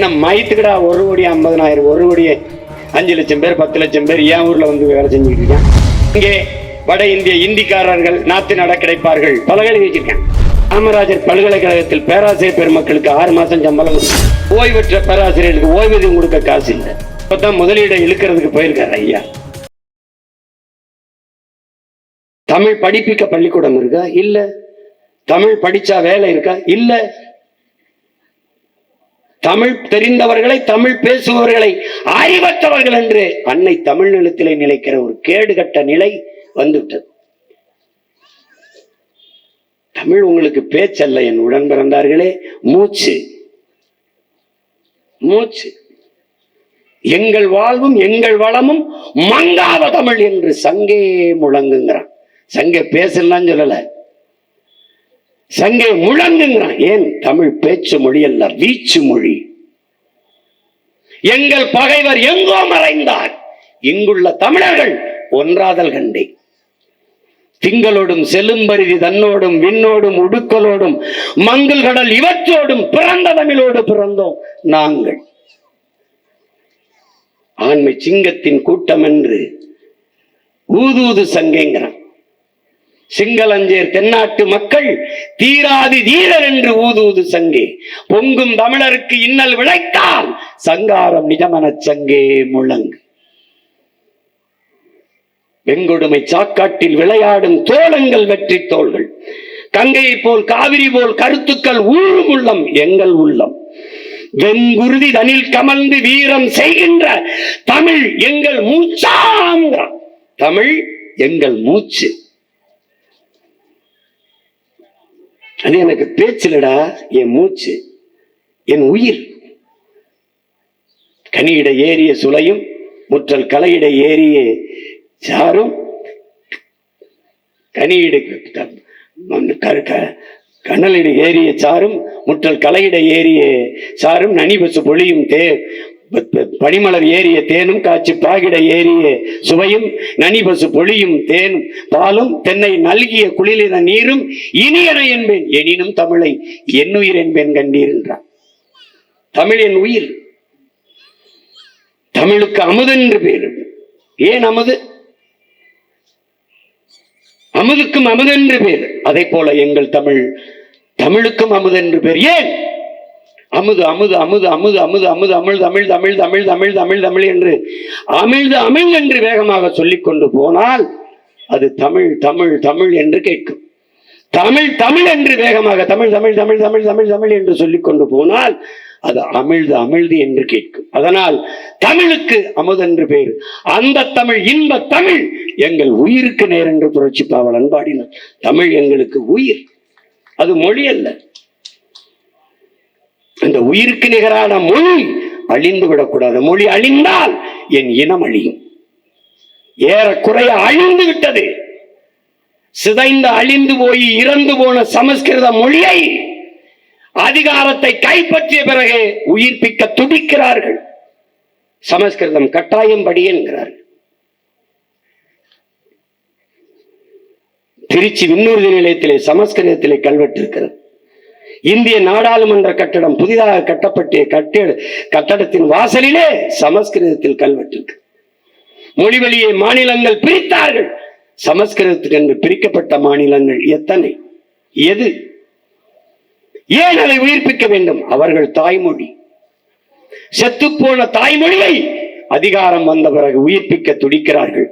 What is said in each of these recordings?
என்ன மயத்துக்கடா ஒரு கோடி ஐம்பதனாயிரம் ஒரு கோடி அஞ்சு லட்சம் பேர் பத்து லட்சம் பேர் என் ஊர்ல வந்து வேலை செஞ்சுக்கிட்டு இருக்கேன் இங்கே வட இந்திய இந்திக்காரர்கள் நாத்து நட கிடைப்பார்கள். பலகலை வச்சிருக்கேன் காமராஜர் பல்கலைக்கழகத்தில் பேராசிரியர் பெருமக்களுக்கு ஆறு மாசம் சம்பளம் ஓய்வற்ற பேராசிரியர்களுக்கு ஓய்வூதியம் கொடுக்க காசு இல்லை. இப்பதான் முதலீடை இழுக்கிறதுக்கு போயிருக்காரு ஐயா. தமிழ் படிப்பிக்க பள்ளிக்கூடம் இருக்கா? இல்ல. தமிழ் படிச்சா வேலை இருக்கா? இல்லை. தமிழ் தெரிந்தவர்களை தமிழ் பேசுபவர்களை அறிவற்றவர்கள் என்று அன்னை தமிழ் நிலத்திலே நிலைக்கிற ஒரு கேடுகட்ட நிலை வந்துவிட்டது. தமிழ் உங்களுக்கு பேச்சல்ல என் உடன் பிறந்தார்களே. மூச்சு. மூச்சு. எங்கள் வாழ்வும் எங்கள் வளமும் மங்காத தமிழ் என்று சங்கே முழங்குங்கிறான். சங்கே பேசலாம் சொல்லல. சங்கே முழங்குங்கிறான் ஏன்? தமிழ் பேச்சு மொழி அல்ல வீச்சு மொழி. எங்கள் பகைவர் எங்கோ மறைந்தார். இங்குள்ள தமிழர்கள் ஒன்றாதல் கண்டே. திங்களோடும் செல்லும்பரிதி தன்னோடும் விண்ணோடும் உடுக்கலோடும் மங்கள் கடல் இவற்றோடும் பிறந்த தமிழோடு பிறந்தோம் நாங்கள். ஆண்மை சிங்கத்தின் கூட்டம் என்று ஊதூது சங்கேங்கிறான். சிங்களஞ்சேர் தென்னாட்டு மக்கள் தீராதி தீரர் என்று ஊதூது சங்கே. பொங்கும் தமிழருக்கு இன்னல் விளைத்தால் சங்காரம் நிஜமன சங்கே முழங்கு. வெங்கொடுமை சாக்காட்டில் விளையாடும் தோளங்கள் வெற்றி தோள்கள். கங்கையை போல் காவிரி போல் கருத்துக்கள் ஊழும் உள்ளம் எங்கள் உள்ளம். வெங்குருதி தனில் கமழ்ந்து வீரம் செய்கின்ற தமிழ் எங்கள் மூச்சாங்கிறான். தமிழ் எங்கள் மூச்சு. அது எனக்கு பேச்சிலடா என் மூச்சு என் உயிர். கனியிட ஏறிய சுளையும் முற்றல் கலையிட ஏறிய சாரும் கனியிட க- கனலிட ஏறிய சாரும் முற்றல் கலையிட ஏறிய சாரும் நனிபசு பொழியும் தே பனிமலர் ஏறிய தேனும் காய்ச்சி பாகிட ஏறிய சுவையும் நனிபசு பொழியும் தேனும் பாலும் தென்னை நல்கிய குளிலின நீரும் இனியன என்பேன். எனினும் தமிழை என்னுயிர் என்பேன் கண்டீர் என்றார் தமிழ் என் உயிர். தமிழுக்கு அமுதென்று பேர். ஏன் அமுது? அமுதுக்கும் அமுதென்று பேர். அதை போல எங்கள் தமிழ் தமிழுக்கும் அமுதென்று பேர். ஏன்? அமுது அமுது அமுது அமுது அமுது அமுது அமிழ் தமிழ் தமிழ் தமிழ் தமிழ் தமிழ் தமிழ் என்று அமிழ்து அமிழ் என்று வேகமாக சொல்லிக் கொண்டு போனால் அது தமிழ் தமிழ் தமிழ் என்று கேட்கும். தமிழ் தமிழ் என்று வேகமாக தமிழ் தமிழ் தமிழ் தமிழ் தமிழ் தமிழ் என்று சொல்லிக் கொண்டு போனால் அது அமிழ்து அமிழ்து என்று கேட்கும். அதனால் தமிழுக்கு அமுதென்று பேர். அந்த தமிழ் இன்ப தமிழ் எங்கள் உயிருக்கு நேர் என்று புரட்சி பாவலன் பாடினார். தமிழ் எங்களுக்கு உயிர். அது மொழி அல்ல. அந்த உயிருக்கு நிகரான மொழி அழிந்து விடக்கூடாது. மொழி அழிந்தால் என் இனம் அழியும். ஏறக்குறைய அழிந்து விட்டது. சிதைந்து அழிந்து போய் இறந்து போன சமஸ்கிருத மொழியை அதிகாரத்தை கைப்பற்றிய பிறகு உயிர்ப்பிக்க துடிக்கிறார்கள். சமஸ்கிருதம் கட்டாயம் படி என்கிறார்கள். திருச்சி விண்ணூர்தி நிலையத்திலே சமஸ்கிருதத்திலே கல்வெட்டு இருக்கிறது. இந்திய நாடாளுமன்ற கட்டடம் புதிதாக கட்டப்பட்ட கட்டிட கட்டடத்தின் வாசலிலே சமஸ்கிருதத்தில் கல்வெட்டு மொழிவழியை மாநிலங்கள் பிரித்தார்கள். சமஸ்கிருதத்துக்கு என்று பிரிக்கப்பட்ட மாநிலங்கள் எத்தனை? எது? ஏன் அதை உயிர்ப்பிக்க வேண்டும்? அவர்கள் தாய்மொழி. செத்துப்போன தாய்மொழியை அதிகாரம் வந்த பிறகு உயிர்ப்பிக்க துடிக்கிறார்கள்.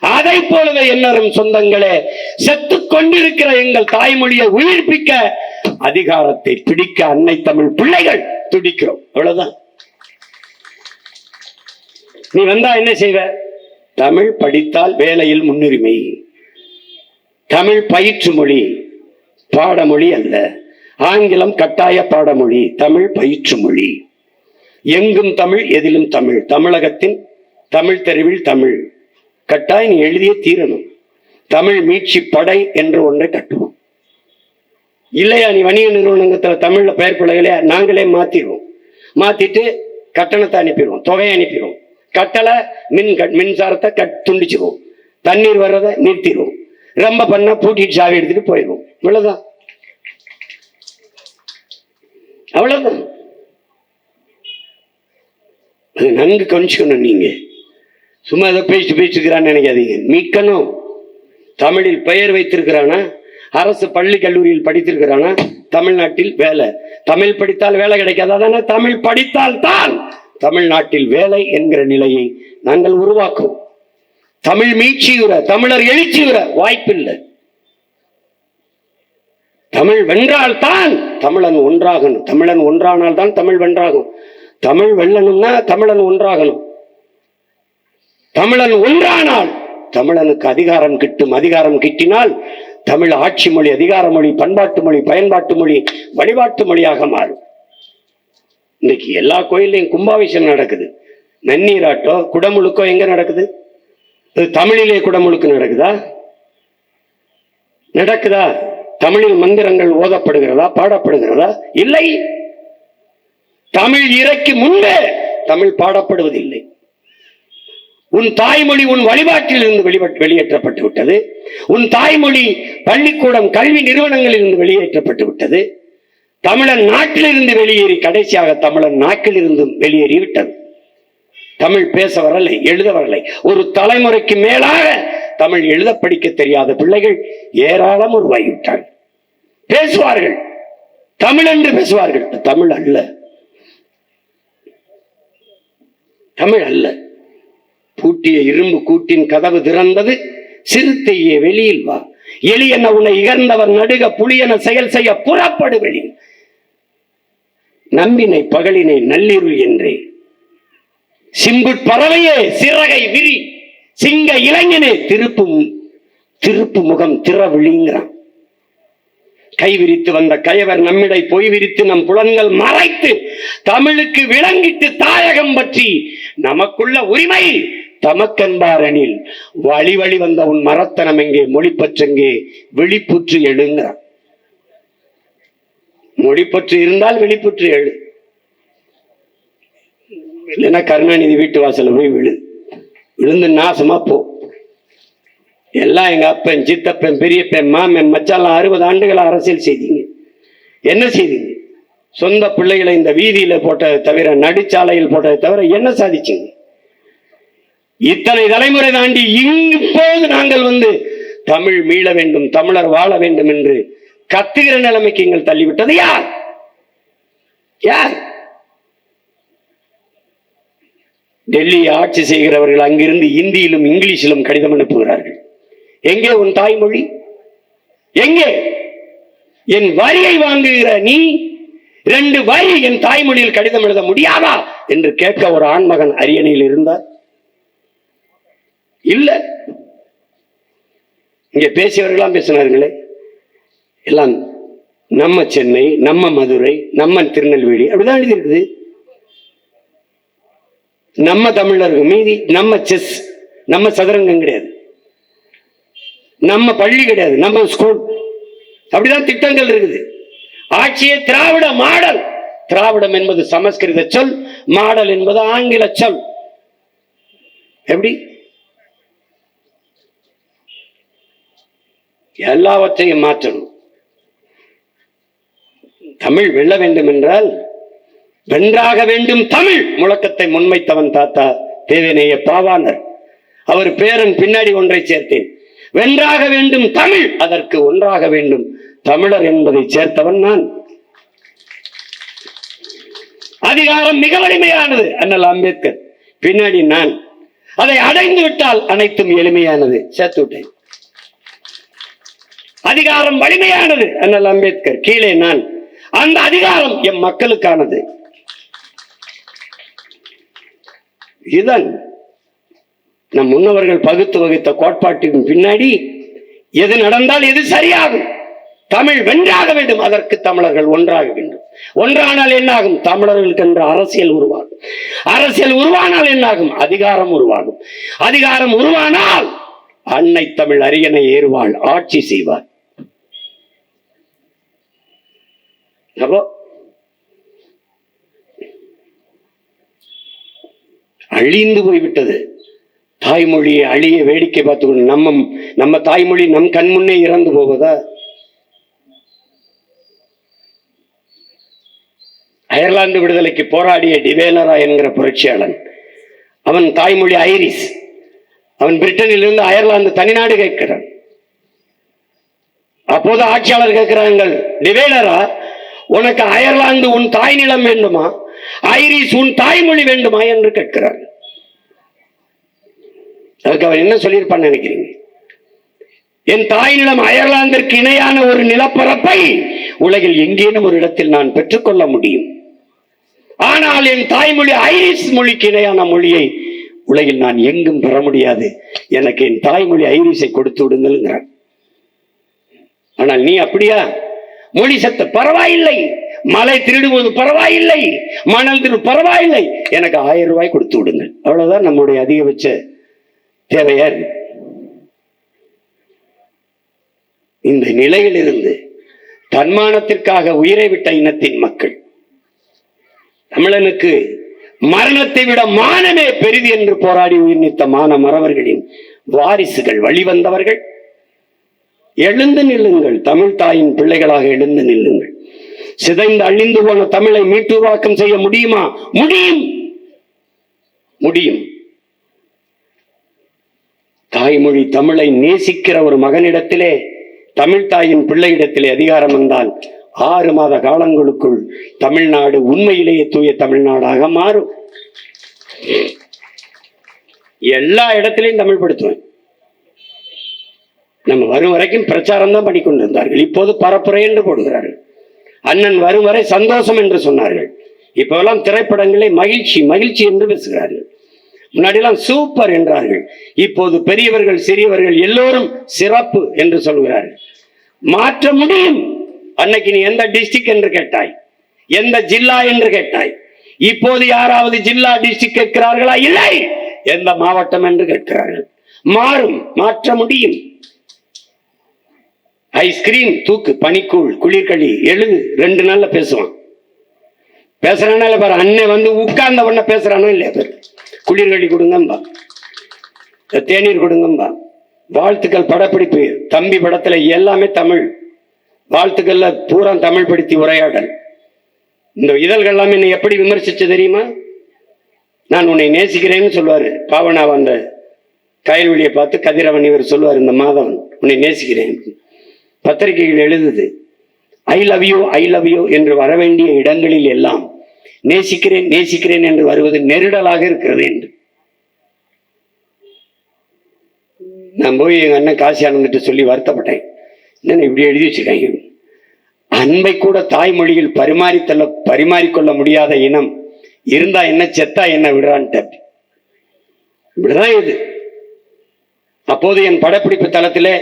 அதை போலவே என்னரும் சொந்தங்களே செத்து கொண்டிருக்கிற எங்கள் தாய்மொழியை உயிர்ப்பிக்க அதிகாரத்தை பிடிக்க அன்னை தமிழ் பிள்ளைகள் துடிக்கிறோம். அவ்வளவுதான். நீ வந்தா என்ன செய்வ? தமிழ் படித்தால் வேலையில் முன்னுரிமை. தமிழ் பயிற்று மொழி பாடமொழி அல்ல. ஆங்கிலம் கட்டாய பாடமொழி தமிழ் பயிற்று மொழி. எங்கும் தமிழ் எதிலும் தமிழ். தமிழகத்தின் தமிழ் தெருவில் தமிழ். கட்டாயம் நீ தீரணும். தமிழ் மீட்சி படை என்று ஒன்றை கட்டுவோம். இல்லையா நீ வணிக நிறுவனத்தில் தமிழில் பெயர் பிள்ளைகளே நாங்களே மாற்றிடுவோம் மாற்றிட்டு கட்டணத்தை அனுப்பிடுவோம் தொகையை அனுப்பிடுவோம். கட்டளை மின் கட்- மின்சாரத்தை கட் துண்டிச்சிருவோம் தண்ணீர் வர்றதை நிறுத்திடுவோம். ரொம்ப பண்ணால் பூட்டிட்டு சாவி எடுத்துட்டு போயிடுவோம். இவ்வளோதான் அவ்வளோதான் அது நன்கு கவனிச்சுக்கணும் நீங்க. சும்மா ஏதோ பேசிட்டு பேசிக்கிறான்னு நினைக்காதீங்க. மீட்கணும். தமிழில் பெயர் வைத்திருக்கிறானா? அரசு பள்ளி கல்லூரியில் படித்திருக்கிறானா? தமிழ்நாட்டில் வேலை. தமிழ் படித்தால் வேலை கிடைக்காதான தமிழ் படித்தால் தான் தமிழ்நாட்டில் வேலை என்கிற நிலையை நாங்கள் உருவாக்குவோம் தமிழ் மீட்சியுற தமிழர் எழுச்சியுற வாய்ப்பில்லை. தமிழ் வென்றால் தான் தமிழன் ஒன்றாகணும். தமிழன் ஒன்றானால் தான் தமிழ் வென்றாகும். தமிழ் வெல்லணும்னா தமிழன் ஒன்றாகணும். தமிழன் ஒன்றானால் தமிழனுக்கு அதிகாரம் கிட்டும். அதிகாரம் கிட்டினால் தமிழ் ஆட்சி மொழி அதிகார மொழி பண்பாட்டு மொழி பயன்பாட்டு மொழி வழிபாட்டு மொழியாக மாறும். இன்னைக்கு எல்லா கோயில்லையும் கும்பாபிஷேகம் நடக்குது. நன்னீராட்டோ குடமுழுக்கோ எங்க நடக்குது? இது தமிழிலே குடமுழுக்கு நடக்குதா? நடக்குதா? தமிழில் மந்திரங்கள் ஓதப்படுகிறதா பாடப்படுகிறதா? இல்லை. தமிழ் இறைக்கு முன்பே தமிழ் பாடப்படுவதில்லை. உன் தாய்மொழி உன் வழிபாட்டில் இருந்து வெளியேற்றப்பட்டு விட்டது. உன் தாய்மொழி பள்ளிக்கூடம் கல்வி நிறுவனங்களில் இருந்து வெளியேற்றப்பட்டு விட்டது. தமிழன் நாட்டிலிருந்து வெளியேறி கடைசியாக தமிழன் நாட்டில் இருந்தும் தமிழ் பேச வரலை எழுத வரலை. ஒரு தலைமுறைக்கு மேலாக தமிழ் எழுத படிக்க தெரியாத பிள்ளைகள் ஏராளம் உருவாகிவிட்டார்கள். பேசுவார்கள். தமிழ் என்று பேசுவார்கள். தமிழ் அல்ல. தமிழ் அல்ல. பூட்டிய இரும்பு கூட்டின் கதவு திறந்தது சிறுத்தையே வெளியில் வா. எளியன உன்னை இகழ்ந்தவர் நடுக புலியன செயல் செய்ய புறப்படு வெளி நம்பினை பகலினை நள்ளிருள் என்றே. சிம்புட் பறவையே சிறகை விரி. சிங்க இளைஞனே திருப்பும் திருப்பு முகம் திற விழிங்கிறான். கை விரித்து வந்த கயவர் நம்மிடை பொய் விரித்து நம் புலன்கள் மறைத்து தமிழுக்கு விளங்கிட்டு தாயகம் பற்றி நமக்குள்ள உரிமை தமக்கன்பாரனில் வழி வழி வந்த உன் மரத்தனம் எங்கே? மொழிப்பற்றெங்கே விழிப்புற்று எழுங்கிறான் மொழிப்பற்று இருந்தால் விழிப்புற்று எழு. இல்லைன்னா கருணாநிதி வீட்டு வாசல போய் விழு. விழுந்து நாசமா போ. எல்லாம் எங்க அப்பன் சித்தப்பன் பெரியப்பன் மாமன் மச்சாலாம் அறுபது ஆண்டுகள் அரசியல் செய்தீங்க. என்ன செய்தீங்க? சொந்த பிள்ளைகளை இந்த வீதியில போட்டதை தவிர நடுச்சாலையில் போட்டதை தவிர என்ன சாதிச்சீங்க? இத்தனை தலைமுறை தாண்டி இப்போது நாங்கள் வந்து தமிழ் மீள வேண்டும் தமிழர் வாழ வேண்டும் என்று கத்துகிற நிலைமைக்கு எங்கள் தள்ளிவிட்டது யார்? யார்? டெல்லி ஆட்சி செய்கிறவர்கள் அங்கிருந்து இந்தியிலும் இங்கிலீஷிலும் கடிதம் அனுப்புகிறார்கள். எங்கே உன் தாய்மொழி? எங்கே? என் வரியை வாங்குகிற நீ ரெண்டு வரி என் தாய்மொழியில் கடிதம் எழுத முடியாதா? என்று கேட்க ஒரு ஆண்மகன் அரியணையில் இருந்தார். இல்ல. இங்க பேசியவர்களாம் பேசினார்களே. எல்லாம் நம்ம சென்னை நம்ம மதுரை நம்ம திருநெல்வேலி அப்படிதான் எழுதியிருக்குது. நம்ம தமிழர்கள் மீதி நம்ம செஸ் நம்ம சதுரங்கம் கிடையாது. நம்ம பள்ளி கிடையாது நம்ம ஸ்கூல் அப்படிதான் திட்டங்கள் இருக்குது. ஆட்சியே திராவிட மாடல். திராவிடம் என்பது சமஸ்கிருத சொல் மாடல் என்பது ஆங்கில சொல். எப்படி? எல்லாவற்றையும் மாற்றணும். தமிழ் வெல்ல வேண்டும் என்றால் வென்றாக வேண்டும் தமிழ். முழக்கத்தை முன்வைத்தவன் தாத்தா தேவநேய பாவானர் அவர் பேரன் பின்னாடி ஒன்றை சேர்த்தேன். வென்றாக வேண்டும் தமிழ். அதற்கு ஒன்றாக வேண்டும் தமிழர் என்பதை சேர்த்தவன் நான். அதிகாரம் மிக வலிமையானது அண்ணல் அம்பேத்கர். பின்னாடி நான். அதை அடைந்து விட்டால் அனைத்தும் எளிமையானது. சேர்த்து விட்டேன். அதிகாரம் வலிமையானது அண்ணல் அம்பேத்கர். கீழே நான். அந்த அதிகாரம் எம் மக்களுக்கானது. இதன் நம் முன்னவர்கள் பகுத்து வகுத்த கோட்பாட்டின் பின்னாடி எது நடந்தால் எது சரியாகும். தமிழ் வென்றாக வேண்டும். அதற்கு தமிழர்கள் ஒன்றாக வேண்டும். ஒன்றானால் என்னாகும்? தமிழர்களுக்கு என்ற அரசியல் உருவாகும். அரசியல் உருவானால் என்னாகும்? அதிகாரம் உருவாகும். அதிகாரம் உருவானால் அன்னை தமிழ் அரியணை ஏறுவாள். ஆட்சி செய்வார் அப்போ அழிந்து போய்விட்டது தாய்மொழியை அழிய வேடிக்கை பார்த்துக்கணும் நம்ம நம்ம தாய்மொழி நம் கண் முன்னே இறந்து போவதா அயர்லாந்து விடுதலைக்கு போராடிய டிவேலரா என்கிற புரட்சியாளன் அவன் தாய்மொழி ஐரிஸ் அவன் பிரிட்டனிலிருந்து அயர்லாந்து தனிநாடு கேட்கிறான் அப்போது ஆட்சியாளர் கேட்கிறார்கள் டிவேலரா உனக்கு அயர்லாந்து உன் தாய் நிலம் வேண்டுமா? ஐரிஸ் உன் தாய்மொழி வேண்டுமா? என்று கேட்கிறார். அதுக்கு அவர் என்ன சொல்லியிருப்பான்னு நினைக்கிறீங்க? என் தாய் நிலம் அயர்லாந்திற்கு இணையான ஒரு நிலப்பரப்பை உலகில் எங்கேனும் ஒரு இடத்தில் நான் பெற்றுக்கொள்ள முடியும். ஆனால் என் தாய்மொழி ஐரிஸ் மொழிக்கு இணையான மொழியை உலகில் நான் எங்கும் பெற முடியாது. எனக்கு என் தாய்மொழி ஐரிஸை கொடுத்து விடுங்கள்ங்கிறான் ஆனால் நீ அப்படியா? மொழி சத்து பரவாயில்லை. மலை திருடுவது பரவாயில்லை. மணல் திரு பரவாயில்லை. எனக்கு ஆயிரம் ரூபாய் கொடுத்து விடுங்கள் அவ்வளவுதான் நம்முடைய அதிகபட்ச தேவையா இருக்கு. இந்த நிலையிலிருந்து தன்மானத்திற்காக உயிரை விட்ட இனத்தின் மக்கள் தமிழனுக்கு மரணத்தை விட மானமே பெரிது என்று போராடி உயிர் நீத்த மான மறவர்களின் வாரிசுகள் வழிவந்தவர்கள் எழுந்து நில்லுங்கள். தமிழ் தாயின் பிள்ளைகளாக எழுந்து நில்லுங்கள். சிதைந்து அழிந்து போன தமிழை மீட்டுருவாக்கம் செய்ய முடியுமா? முடியும். முடியும். தாய்மொழி தமிழை நேசிக்கிற ஒரு மகனிடத்திலே தமிழ் தாயின் பிள்ளையிடத்திலே அதிகாரம் வந்தால் ஆறு மாத காலங்களுக்குள் தமிழ்நாடு உண்மையிலேயே தூய தமிழ்நாடாக மாறும். எல்லா இடத்திலையும் தமிழ் படுத்துவேன். நம்ம வரும் வரைக்கும் பிரச்சாரம் தான் பண்ணிக்கொண்டிருந்தார்கள். இப்போது பரப்புரை என்று போடுகிறார்கள். அண்ணன் வரும் வரை சந்தோஷம் என்று சொன்னார்கள். இப்போலாம் திரைப்படங்களை மகிழ்ச்சி மகிழ்ச்சி என்று பேசுகிறார்கள். முன்னாடிலாம் சூப்பர் என்றார்கள். இப்போது பெரியவர்கள் சிறியவர்கள் எல்லோரும் சிறப்பு என்று சொல்கிறார்கள். மாற்ற முடியும். அன்னைக்கு நீ எந்த டிஸ்டிக் என்று கேட்டாய்? எந்த ஜில்லா என்று கேட்டாய்? இப்போது யாராவது ஜில்லா டிஸ்டிக் கேட்கிறார்களா? இல்லை. எந்த மாவட்டம் என்று கேட்கிறார்கள். மாறும் மாற்ற முடியும். ஐஸ்கிரீம் தூக்கு பனிக்கூழ் குளிர்களி எழுது ரெண்டு நாள்ல பேசுவான். பேசுறானா இல்ல பாரு அண்ணன் வந்து உட்கார்ந்த உடனே பேசுறானா இல்லையா பாரு? குளிர்களி கொடுங்கம்பா. தேநீர் கொடுங்கம்பா. வாழ்த்துக்கள் படப்பிடிப்பு. தம்பி படத்துல எல்லாமே தமிழ். வாழ்த்துக்கள்ல பூரா தமிழ் படுத்தி உரையாடல். இந்த இதழ்கள் எல்லாம் என்னை எப்படி விமர்சிச்சு தெரியுமா? நான் உன்னை நேசிக்கிறேன்னு சொல்லுவாரு. பாவனாவை அந்த கயல்வெளியை பார்த்து கதிரவன் இவர் சொல்லுவார் இந்த மாதவன் உன்னை நேசிக்கிறேன். பத்திரிகைகள் எழுதுது. I love you I love you என்று வர வேண்டிய இடங்களில் எல்லாம் நேசிக்கிறேன் நேசிக்கிறேன் என்று வருவது நெருடலாக இருக்கிறது என்று. நான் போய் எங்க அண்ணன் காசி ஆனந்திட்ட சொல்லி வருத்தப்பட்டேன். என்ன இப்படி எழுதி வச்சிருக்காங்க? அன்பை கூட தாய்மொழியில் பரிமாறித்தள்ள பரிமாறிக்கொள்ள முடியாத இனம் இருந்தா என்ன செத்தா என்ன விடுறான்ட்டு. இப்படிதான் இது. அப்போது என் படப்பிடிப்பு தளத்திலே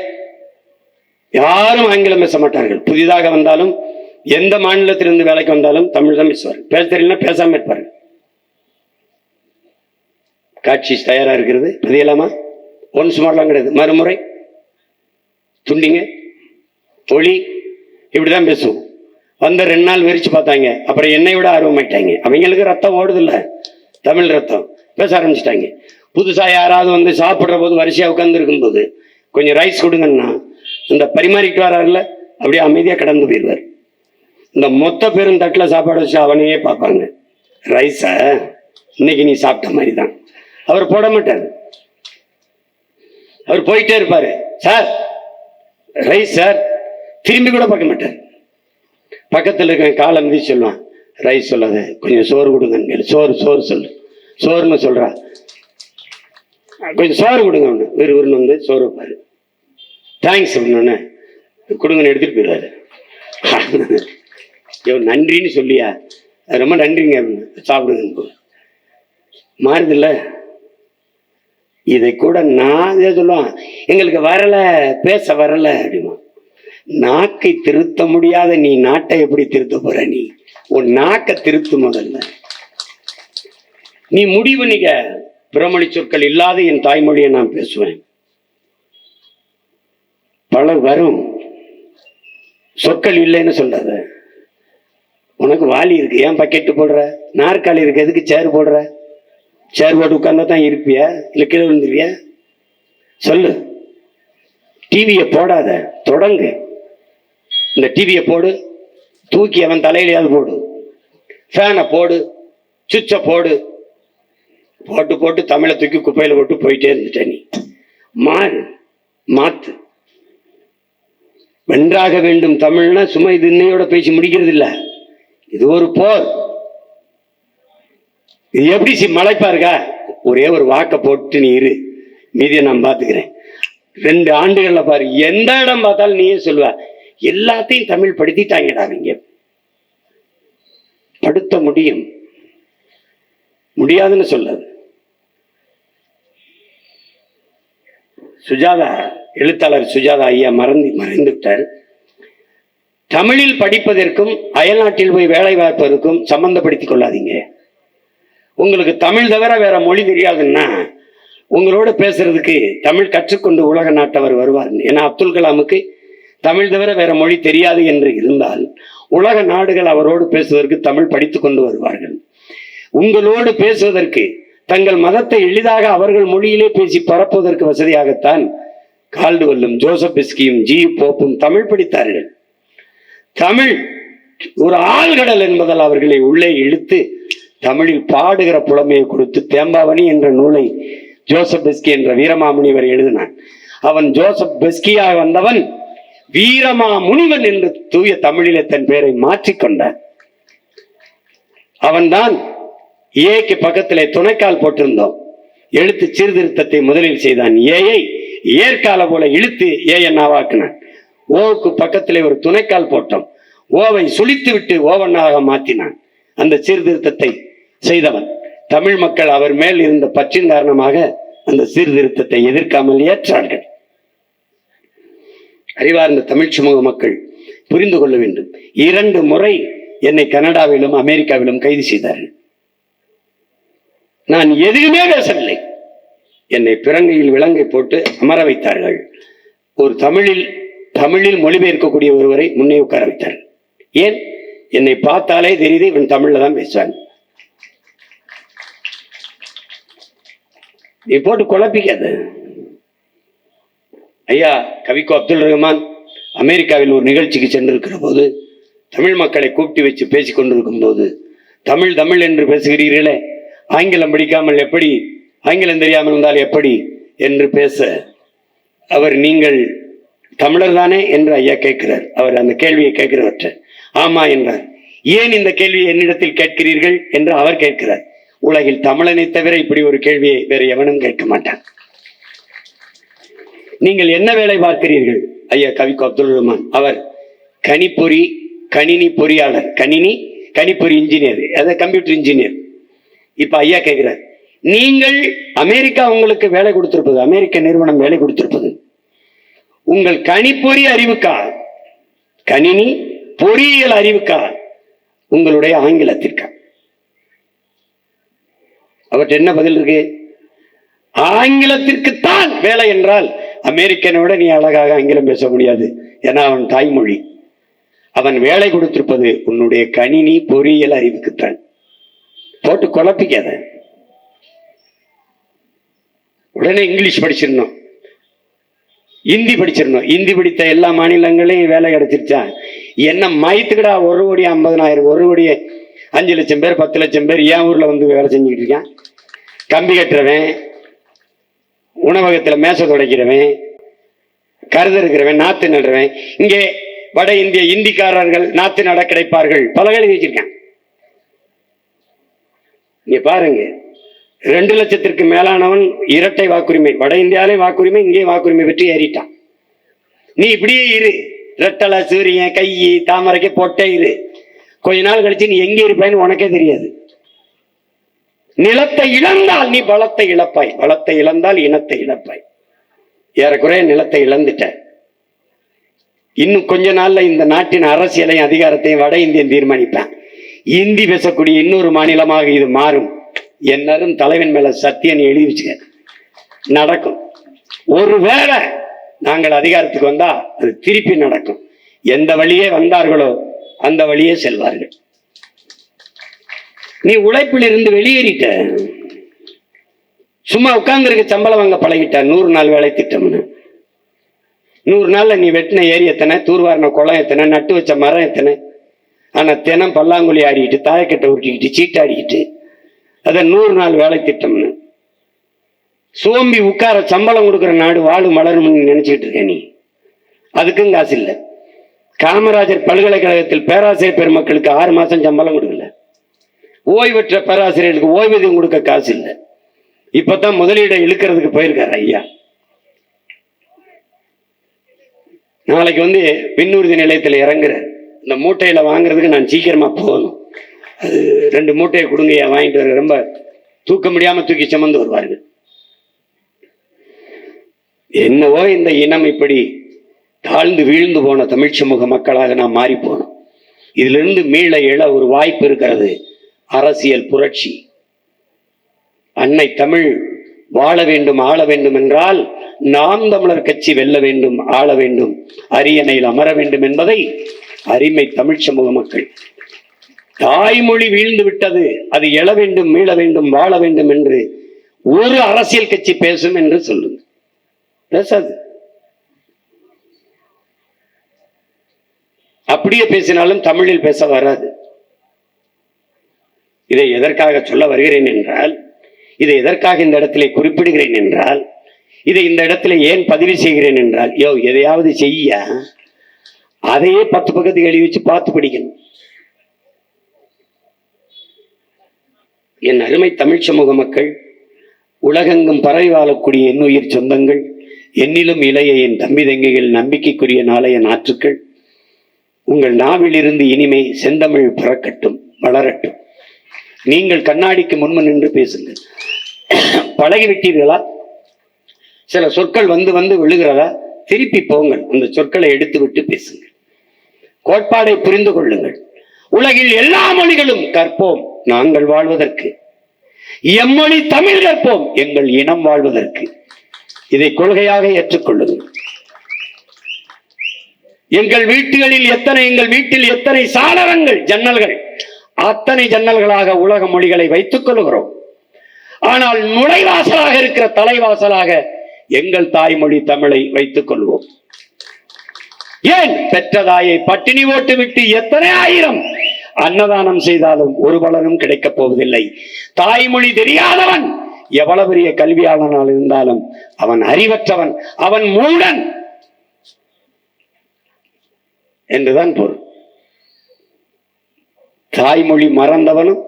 யாரும் ஆங்கிலம் பேச மாட்டார்கள். புதிதாக வந்தாலும் எந்த மாநிலத்திலிருந்து வேலைக்கு வந்தாலும் தமிழ் தான் பேசுவார். பேச தெரியலனா பேசாமல் இருப்பார்கள் காட்சி தயாராக இருக்கிறது. பதியலாமா ஒன்ஸ் மாடலாம் கிடையாது. மறுமுறை துண்டிங்க ஒளி இப்படிதான் பேசுவோம். வந்த ரெண்டு நாள் விரிச்சு பார்த்தாங்க. அப்புறம் என்னை விட ஆர்வமாயிட்டாங்க. அவங்களுக்கு ரத்தம் ஓடுதில்ல. தமிழ் ரத்தம். பேச ஆரம்பிச்சிட்டாங்க. புதுசாக யாராவது வந்து சாப்பிட்ற போது வரிசையா உட்காந்துருக்கும் போது கொஞ்சம் ரைஸ் கொடுங்கன்னா இந்த பரிமாறிட்டு வராருல அப்படியே அமைதியாக கடந்து போயிடுவார் இந்த மொத்த பெரும் தட்டில் சாப்பாடு வச்சு அவனையே பார்ப்பாங்க. ரைஸை? இன்னைக்கு நீ சாப்பிட்ட மாதிரி தான் அவர் போட மாட்டார். அவர் போயிட்டே இருப்பாரு. Sir rise sir. திரும்பி கூட பார்க்க மாட்டார். பக்கத்தில் இருக்க காலம் மிதி சொல்லுவான். ரைஸ் சொல்லாத கொஞ்சம் சோறு கொடுங்கன்னு கேளு. சோறு சோறு சொல்லு. சோறுன்னு சொல்கிறா கொஞ்சம் சோறு கொடுங்க அவனு. விறுவிறுன்னு வந்து சோறு வைப்பாரு. தேங்க்ஸ் அப்படின்னு கொடுங்கன்னு எடுத்துட்டு போயிடுவாரு. ஐயோ நன்றின்னு சொல்லியா? ரொம்ப நன்றிங்க அப்படின்னு சாப்பிடுங்கன்னு போ. மாறுதில்ல. இதை கூட நான் இதை சொல்லுவான் எங்களுக்கு வரல பேச வரல அப்படிமா நாக்கை திருத்த முடியாத நீ நாட்டை எப்படி திருத்த போற நீ? உன் நாக்கை திருத்து முதல்ல. நீ முடிவு நீங்க பிரமணி சொற்கள் இல்லாத என் தாய்மொழியை நான் பேசுவேன். பல வரும். சொற்கள் இல்லைன்னு சொல்லாத உனக்கு வாலி இருக்கு ஏன் பக்கெட்டு போடுற? நாற்காலி இருக்கு எதுக்கு சேர் போடுற? சேர் போட்டு உட்கார்ந்தா தான் இருப்பியா? இல்லை கீழே விழுந்துருவியா? சொல்லு. டிவியை போடாத தொடங்கு. இந்த டிவியை போடு. தூக்கி அவன் தலையிலையாவது போடு. ஃபேனை போடு. சுவிட்சை போடு. போட்டு போட்டு தமிழை தூக்கி குப்பையில் போட்டு போயிட்டே இருந்துட்ட நீ. மாறு மாற்று வென்றாக வேண்டும் தமிழ்னா சும்மா இது இன்னையோட பேசி முடிக்கிறது இல்ல இது ஒரு போர். இது எப்படி சி மலைப்பா இருக்கா? ஒரே ஒரு வாக்க போட்டு நீ இரு. மீதியை நான் பார்த்துக்கிறேன். ரெண்டு ஆண்டுகள்ல பாரு எந்த இடம் பார்த்தாலும் நீயே சொல்லுவ. எல்லாத்தையும் தமிழ் படுத்திட்டாங்கடா நீங்க படுத்த முடியும். முடியாதுன்னு சொல்லாது சுஜாதா எழுத்தாளர் சுஜாதா ஐயா மறந்து மறைந்துவிட்டார். தமிழில் படிப்பதற்கும் அயல்நாட்டில் போய் வேலை பார்ப்பதற்கும் சம்பந்தப்படுத்திக் கொள்ளாதீங்க. உங்களுக்கு தமிழ் தவிர வேற மொழி தெரியாதுன்னா உங்களோட பேசுறதுக்கு தமிழ் கற்றுக்கொண்டு உலக நாட்டவர் வருவார். ஏன்னா அப்துல் கலாமுக்கு தமிழ் தவிர வேற மொழி தெரியாது என்று இருந்தால் உலக நாடுகள் அவரோடு பேசுவதற்கு தமிழ் படித்துக் கொண்டு வருவார்கள். உங்களோடு பேசுவதற்கு தங்கள் மதத்தை எளிதாக அவர்கள் மொழியிலே பேசி பரப்புவதற்கு வசதியாகத்தான் கால்டுவெல்லும் ஜோசப் பிஸ்கியும் ஜி போப்பும் தமிழ் படித்தார்கள். தமிழ் ஒரு ஆழ்கடல் என்பதால் அவர்களை உள்ளே இழுத்து தமிழில் பாடுகிற புலமையை கொடுத்து தேம்பாவணி என்ற நூலை ஜோசப் பெஸ்கி என்ற வீரமாமுனிவர் எழுதினான். அவன் ஜோசப் பெஸ்கியாக வந்தவன் வீரமா முனிவன் என்று தூய தமிழிலே தன் பெயரை மாற்றிக்கொண்டான் அவன்தான் ஏக்கு பக்கத்திலே துணைக்கால் போட்டிருந்தோம் எழுத்து சீர்திருத்தத்தை முதலில் செய்தான். ஏயை ஏற்கால போல இழுத்து ஏ என்னாவாக்கினான் ஓவுக்கு பக்கத்திலே ஒரு துணைக்கால் போட்டோம். ஓவை சுழித்து விட்டு ஓவண்ணாக மாற்றினான். அந்த சீர்திருத்தத்தை செய்தவன். தமிழ் மக்கள் அவர் மேல் இருந்த பற்றின் காரணமாக அந்த சீர்திருத்தத்தை எதிர்க்காமல் ஏற்றார்கள். அறிவார்ந்த தமிழ் சமூக மக்கள் புரிந்து கொள்ள வேண்டும். இரண்டு முறை என்னை கனடாவிலும் அமெரிக்காவிலும் கைது செய்தார்கள். நான் எதுவுமே பேசவில்லை. என்னை பிறங்கையில் விலங்கை போட்டு அமர வைத்தார்கள். ஒரு தமிழில் தமிழில் மொழிபெயர்க்கக்கூடிய ஒருவரை முன்னே உட்கார வைத்தார். ஏன்? என்னை பார்த்தாலே தெரியுது இவன் தமிழில் தான் பேசுவான் நீ போட்டு குழப்பிக்காத. ஐயா கவிக்கோ அப்துல் ரஹ்மான் அமெரிக்காவில் ஒரு நிகழ்ச்சிக்கு சென்றிருக்கிற போது தமிழ் மக்களை கூப்பிட்டு வச்சு பேசிக் கொண்டிருக்கும் போது தமிழ் தமிழ் என்று பேசுகிறீர்களே ஆங்கிலம் படிக்காமல் எப்படி ஆங்கிலம் தெரியாமல் இருந்தால் எப்படி என்று பேச அவர் நீங்கள் தமிழர் தானே? என்று ஐயா கேட்கிறார். அவர் அந்த கேள்வியை கேட்கிறவற்ற. ஆமா என்றார். ஏன் இந்த கேள்வியை என்னிடத்தில் கேட்கிறீர்கள்? என்று அவர் கேட்கிறார். உலகில் தமிழனை தவிர இப்படி ஒரு கேள்வியை வேறு எவனும் கேட்க மாட்டான். நீங்கள் என்ன வேலை பார்க்கிறீர்கள்? ஐயா கவிக்கு அப்துல் ரஹ்மான். அவர் கணிப்பொறி கணினி பொறியாளர். கணினி கணிப்பொறி இன்ஜினியர். அதாவது கம்ப்யூட்டர் இன்ஜினியர். இப்ப ஐயா கேட்கிறார். நீங்கள் அமெரிக்கா உங்களுக்கு வேலை கொடுத்திருப்பது அமெரிக்க நிறுவனம் வேலை கொடுத்திருப்பது. உங்கள் கணிப்பொறி அறிவுக்கா கணினி பொறியியல் அறிவுக்கா உங்களுடைய ஆங்கிலத்திற்கா அவற்றை என்ன பதில் இருக்கு? ஆங்கிலத்திற்குத்தான் வேலை என்றால் அமெரிக்கனை விட நீ அழகாக ஆங்கிலம் பேச முடியாது ஏன்னா அவன் தாய்மொழி. அவன் வேலை கொடுத்திருப்பது உன்னுடைய கணினி பொறியியல் அறிவுக்குத்தான். போட்டு குழப்பிக்காத. உடனே இங்கிலீஷ் படிச்சிடணும். இந்தி படிச்சிடணும். இந்தி படித்த எல்லா மாநிலங்களையும் வேலை கிடைச்சிருச்சா? என்ன மயத்துக்கடா ஒரு கோடி ஐம்பதனாயிரம் ஒரு கோடி அஞ்சு லட்சம் பேர் பத்து லட்சம் பேர் என் ஊரில் வந்து வேலை செஞ்சுக்கிட்டு இருக்கான். கம்பி கட்டுறவன் உணவகத்தில் மேசை துடைக்கிறவன் கருது இருக்கிறவன் நாத்து நடுறவன். இங்கே வட இந்திய இந்திக்காரர்கள் நாத்து நட கிடைப்பார்கள். பல எழுதி வச்சிருக்கான். இங்க பாருங்க. ரெண்டு லட்சத்திற்கு மேலானவன் இரட்டை வாக்குரிமை வட இந்தியாவிலே வாக்குரிமை இங்கே வாக்குரிமை பெற்று ஏறிட்டான். நீ இப்படியே இரு. ரெட்டலை சூரியன் கை தாமரைக்கு போட்டே இரு. கொஞ்ச நாள் கழிச்சு நீ எங்கே இருப்பாய்ன்னு உனக்கே தெரியாது. நிலத்தை இழந்தால் நீ பலத்தை இழப்பாய். பலத்தை இழந்தால் இனத்தை இழப்பாய். ஏறக்குறைய நிலத்தை இழந்துட்ட. இன்னும் கொஞ்ச நாள்ல இந்த நாட்டின் அரசியலையும் அதிகாரத்தையும் வட இந்தியன் தீர்மானிப்பேன். இந்தி பேசக்கூடிய இன்னொரு மாநிலமாக இது மாறும். என்னரும் தலைவன் மேல சத்தியம் எழுதி வச்சுக்க. நடக்கும். ஒருவேளை நாங்கள் அதிகாரத்துக்கு வந்தா அது திருப்பி நடக்கும். எந்த வழியே வந்தார்களோ அந்த வழியே செல்வார்கள். நீ உழைப்பில் இருந்து வெளியேறிட்ட. சும்மா உட்கார்ந்துருக்க சம்பளம் வாங்க பழகிட்ட. நூறு நாள் வேலை திட்டம்னு. நூறு நாள்ல நீ வெட்டின ஏரி எத்தனை? தூர்வாரின குளம் எத்தனை? நட்டு வச்ச மரம் எத்தனை? ஆனா தினம் பல்லாங்குழி ஆடிக்கிட்டு தாயக்கட்டை உருட்டிக்கிட்டு சீட்டாடிக்கிட்டு அத நூறு நாள் வேலை திட்டம்னு. சோம்பி உட்கார சம்பளம் கொடுக்குற நாடு வாழும் மலரும் நினைச்சிட்டு இருக்க நீ. அதுக்கும் காசு இல்லை. காமராஜர் பல்கலைக்கழகத்தில் பேராசிரியர் பெருமக்களுக்கு ஆறு மாசம் சம்பளம் கொடுக்கல. ஓய்வற்ற பேராசிரியர்களுக்கு ஓய்வூதியம் கொடுக்க காசு இல்லை. இப்பதான் முதலீடை இழுக்கிறதுக்கு போயிருக்காரு ஐயா. நாளைக்கு வந்து பின்னூர்தி நிலையத்தில் இறங்குற இந்த மூட்டையில வாங்குறதுக்கு நான் சீக்கிரமா போகணும். ரெண்டு மூட்டையை கொடுங்கய்யா வாங்கிட்டு வர ரொம்ப தூக்க முடியாம தூக்கி சுமந்து வருவார்கள். என்னவோ இந்த இனம் இப்படி தாழ்ந்து வீழ்ந்து போன தமிழ் சமூக மக்களாக நாம் மாறி போனோம் இதிலிருந்து மீள எழ ஒரு வாய்ப்பு இருக்கிறது. அரசியல் புரட்சி. அன்னை தமிழ் வாழ வேண்டும் ஆள வேண்டும் என்றால் நாம் தமிழர் கட்சி வெல்ல வேண்டும் ஆள வேண்டும் அரியணையில் அமர வேண்டும் என்பதை அரிமை தமிழ் சமூக மக்கள் தாய்மொழி வீழ்ந்து விட்டது. அது எழ வேண்டும் மீள வேண்டும் வாழ வேண்டும் என்று ஒரு அரசியல் கட்சி பேசும் என்று சொல்லுங்க பேசாது. அப்படியே பேசினாலும் தமிழில் பேச வராது. இதை எதற்காக சொல்ல வருகிறேன் என்றால் இதை எதற்காக இந்த இடத்திலே குறிப்பிடுகிறேன் என்றால் இதை இந்த இடத்துல ஏன் பதிவு செய்கிறேன் என்றால் யோ எதையாவது செய்ய அதையே பத்து பக்கத்துக்கு எழுதி வச்சு பார்த்து படிக்கணும். என் அருமை தமிழ் சமூக மக்கள் உலகெங்கும் பரவி வாழக்கூடிய என் சொந்தங்கள் என்னிலும் இளைய என் தம்பி தங்கைகள் நம்பிக்கைக்குரிய நாளைய நாற்றுக்கள் உங்கள் நாவிலிருந்து இனிமை செந்தமிழ் பிறக்கட்டும் வளரட்டும். நீங்கள் கண்ணாடிக்கு முன்பு நின்று பேசுங்கள். பழகிவிட்டீர்களா? சில சொற்கள் வந்து வந்து விழுகிறதா? திருப்பி போங்கள். அந்த சொற்களை எடுத்துவிட்டு பேசுங்கள். கோட்பாடை புரிந்து கொள்ளுங்கள். உலகில் எல்லா மொழிகளும் கற்போம். நாங்கள் வாழ்வதற்கு. எம்மொழி தமிழ் கற்போம் எங்கள் இனம் வாழ்வதற்கு. இதை கொள்கையாக ஏற்றுக்கொள்ளுங்கள். எங்கள் வீட்டுகளில் எத்தனை எங்கள் வீட்டில் எத்தனை சாளரங்கள் ஜன்னல்கள் அத்தனை ஜன்னல்களாக உலக மொழிகளை வைத்துக் கொள்கிறோம். ஆனால் நுழைவாசலாக இருக்கிற தலைவாசலாக எங்கள் தாய்மொழி தமிழை வைத்துக் கொள்வோம். ஏன்? பெற்ற தாயை பட்டினி ஓட்டு விட்டு எத்தனை ஆயிரம் அன்னதானம் செய்தாலும் ஒரு பலனும் கிடைக்கப் போவதில்லை. தாய்மொழி தெரியாதவன் எவ்வளவு பெரிய கல்வியாளனால் இருந்தாலும் அவன் அறிவற்றவன் அவன் மூடன் என்றுதான் பொருள். தாய்மொழி மறந்தவனும்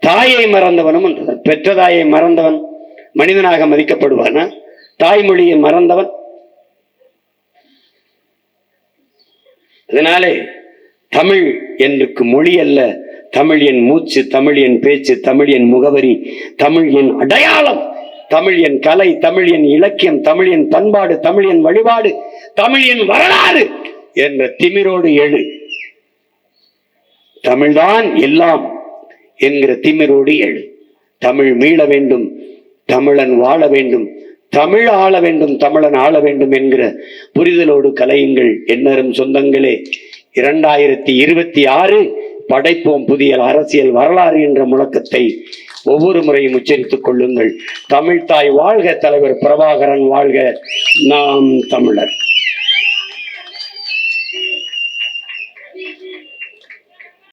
தாயை மறந்தவனும் என்றுதான். பெற்ற தாயை மறந்தவன் மனிதனாக மதிக்கப்படுவானா? தாய்மொழியை மறந்தவன். அதனாலே தமிழ் எனக்கு மொழி அல்ல. தமிழ் என் மூச்சு தமிழ் என் பேச்சு தமிழ் என் முகவரி தமிழ் என் அடையாளம் தமிழ் என் கலை தமிழ் என் இலக்கியம் தமிழ் என் பண்பாடு தமிழ் என் வழிபாடு தமிழ் என் வரலாறு என்ற திமிரோடு எழு. தமிழ்தான் எல்லாம் என்கிற திமிரோடு எழு. தமிழ் மீள வேண்டும் தமிழன் வாழ வேண்டும் தமிழ் ஆள வேண்டும் தமிழன் ஆள வேண்டும் என்கிற புரிதலோடு கலையுங்கள் எண்ணரும் சொந்தங்களே. இரண்டாயிரத்தி இருபத்தி ஆறு படைப்போம் புதிய அரசியல் வரலாறு என்ற முழக்கத்தை ஒவ்வொரு முறையும் உச்சரித்துக் கொள்ளுங்கள். தமிழ்தாய் வாழ்க தலைவர் பிரபாகரன் வாழ்க. நாம் தமிழர்.